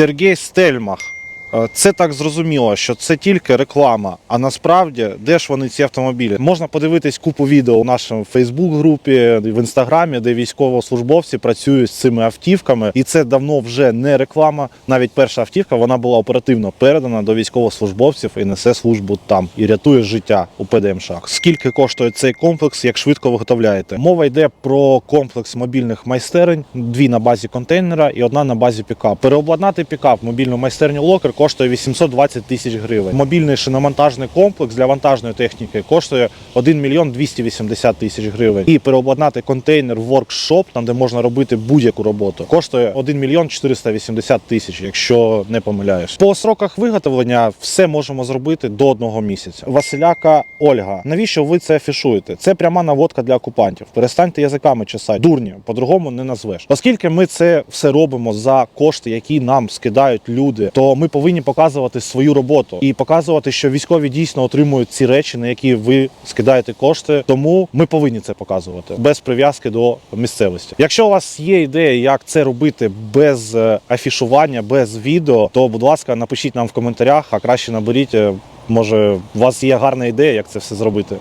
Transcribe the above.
Сергій Стельмах. Е, Це так зрозуміло, що це тільки реклама. А насправді, де ж вони ці автомобілі? Можна подивитись купу відео у нашому Фейсбук-групі, в інстаграмі, де військовослужбовці працюють з цими автівками. І це давно вже не реклама. Навіть перша автівка вона була оперативно передана до військовослужбовців і несе службу там і рятує життя у ПДМШ. Скільки коштує цей комплекс, як швидко виготовляєте? Мова йде про комплекс мобільних майстерень, дві на базі контейнера і одна на базі пікап. Переобладнати пікап мобільну майстерню локер коштує 820 тисяч гривень. Мобільний шиномонтажний комплекс для вантажної техніки коштує 1 мільйон 280 тисяч гривень. І переобладнати контейнер в воркшоп, там де можна робити будь-яку роботу, коштує 1 мільйон 480 тисяч, якщо не помиляюсь. По сроках виготовлення все можемо зробити до одного місяця. Василяка Ольга, навіщо ви це афішуєте? Це пряма наводка для окупантів. Перестаньте язиками чесати. Дурні, по-другому не назвеш. Оскільки ми це все робимо за кошти, які нам скидають люди, то ми повинні показувати свою роботу і показувати, що військові дійсно отримують ці речі, на які ви скидаєте кошти. Тому ми повинні це показувати без прив'язки до місцевості. Якщо у вас є ідея, як це робити без е, афішування, без відео, то будь ласка, напишіть нам в коментарях, а краще наберіть. е, Може, у вас є гарна ідея, як це все зробити.